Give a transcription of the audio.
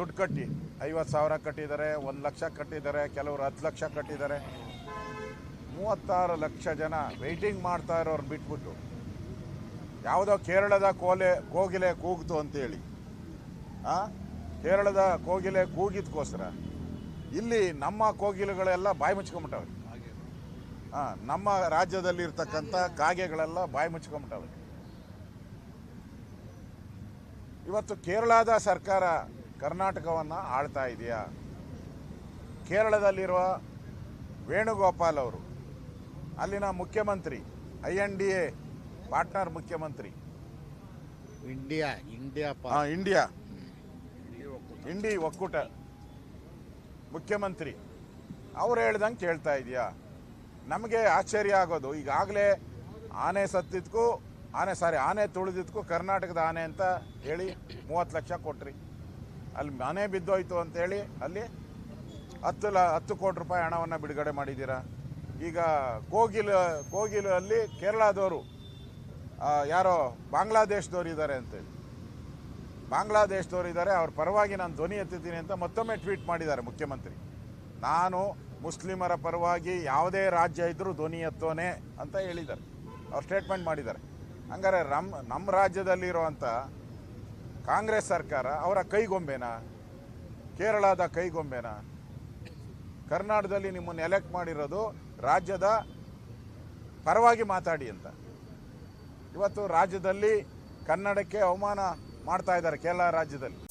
ದುಡ್ಡು ಕಟ್ಟಿ, ಐವತ್ತು ಸಾವಿರ ಕಟ್ಟಿದ್ದಾರೆ, ಒಂದು ಲಕ್ಷ ಕಟ್ಟಿದ್ದಾರೆ, ಕೆಲವರು ಹತ್ತು ಲಕ್ಷ ಕಟ್ಟಿದ್ದಾರೆ. ಮೂವತ್ತಾರು ಲಕ್ಷ ಜನ ವೆಯ್ಟಿಂಗ್ ಮಾಡ್ತಾ ಇರೋರು ಬಿಟ್ಬಿಟ್ಟು, ಯಾವುದೋ ಕೇರಳದ ಕೋಲೆ, ಕೋಗಿಲೆ ಕೂಗ್ತು ಅಂತೇಳಿ. ಆ? ಕೇರಳದ ಕೋಗಿಲೆ ಕೂಗಿದ್ಕೋಸ್ಕರ ಇಲ್ಲಿ ನಮ್ಮ ಕೋಗಿಲೆಗಳೆಲ್ಲ ಬಾಯಿ ಮುಚ್ಕೊಂಬಿಟ್ಟವೆ ಹಾಂ ನಮ್ಮ ರಾಜ್ಯದಲ್ಲಿ ಇರ್ತಕ್ಕಂಥ ಕಾಗೆಗಳೆಲ್ಲ ಬಾಯಿ ಮುಚ್ಕೊಂಬಿಟ್ಟವೆ ಇವತ್ತು ಕೇರಳದ ಸರ್ಕಾರ ಕರ್ನಾಟಕವನ್ನು ಆಳ್ತಾ ಇದೆಯಾ? ಕೇರಳದಲ್ಲಿರುವ ವೇಣುಗೋಪಾಲ್ ಅವರು ಅಲ್ಲಿನ ಮುಖ್ಯಮಂತ್ರಿ I N D A partner ಮುಖ್ಯಮಂತ್ರಿ. India India India. ಇಂಡಿ ಒಕ್ಕೂಟ. ಮುಖ್ಯಮಂತ್ರಿ ಅವ್ರು ಹೇಳ್ದಂಗೆ ಕೇಳ್ತಾ ಇದೆಯಾ? ನಮಗೆ ಆಶ್ಚರ್ಯ ಆಗೋದು. ಈಗಾಗಲೇ ಆನೆ ಸತ್ತಿದ್ಕೂ ಆನೆ ಸಾರಿ ಆನೆ ತುಳಿದಿದ್ಕೂ ಕರ್ನಾಟಕದ ಆನೆ ಅಂತ ಹೇಳಿ ಮೂವತ್ತು ಲಕ್ಷ ಕೊಟ್ರಿ. ಅಲ್ಲಿ ಮನೆ ಬಿದ್ದೋಯ್ತು ಅಂತೇಳಿ ಅಲ್ಲಿ ಹತ್ತು ಲ, ಹತ್ತು ಕೋಟಿ ರೂಪಾಯಿ ಹಣವನ್ನು ಬಿಡುಗಡೆ ಮಾಡಿದ್ದೀರಾ? ಈಗ ಕೋಗಿಲು ಕೋಗಿಲು ಅಲ್ಲಿ ಕೇರಳದವರು ಯಾರೋ ಬಾಂಗ್ಲಾದೇಶದವರು ಇದ್ದಾರೆ ಅಂತೇಳಿ ಬಾಂಗ್ಲಾದೇಶದವರು ಇದ್ದಾರೆ, ಅವ್ರ ಪರವಾಗಿ ನಾನು ಧ್ವನಿ ಎತ್ತಿದ್ದೀನಿ ಅಂತ ಮತ್ತೊಮ್ಮೆ ಟ್ವೀಟ್ ಮಾಡಿದ್ದಾರೆ ಮುಖ್ಯಮಂತ್ರಿ. ನಾನು ಮುಸ್ಲಿಮರ ಪರವಾಗಿ ಯಾವುದೇ ರಾಜ್ಯ ಇದ್ದರೂ ಧ್ವನಿ ಎತ್ತೋನೆ ಅಂತ ಹೇಳಿದ್ದಾರೆ. ಅವ್ರು ಸ್ಟೇಟ್ಮೆಂಟ್ ಮಾಡಿದ್ದಾರೆ. ಹಂಗಾರೆ ನಮ್ಮ ನಮ್ಮ ರಾಜ್ಯದಲ್ಲಿರುವಂಥ ಕಾಂಗ್ರೆಸ್ ಸರ್ಕಾರ ಅವರ ಕೈಗೊಂಬೆನಾ? ಕೇರಳದ ಕೈಗೊಂಬೆನಾ? ಕರ್ನಾಟಕದಲ್ಲಿ ನಿಮ್ಮನ್ನು ಎಲೆಕ್ಟ್ ಮಾಡಿರೋದು ರಾಜ್ಯದ ಪರವಾಗಿ ಮಾತಾಡಿ ಅಂತ. ಇವತ್ತು ರಾಜ್ಯದಲ್ಲಿ ಕನ್ನಡಕ್ಕೆ ಅವಮಾನ ಮಾಡ್ತಾ ಇದ್ದಾರೆ ಕೇರಳ ರಾಜ್ಯದಲ್ಲಿ.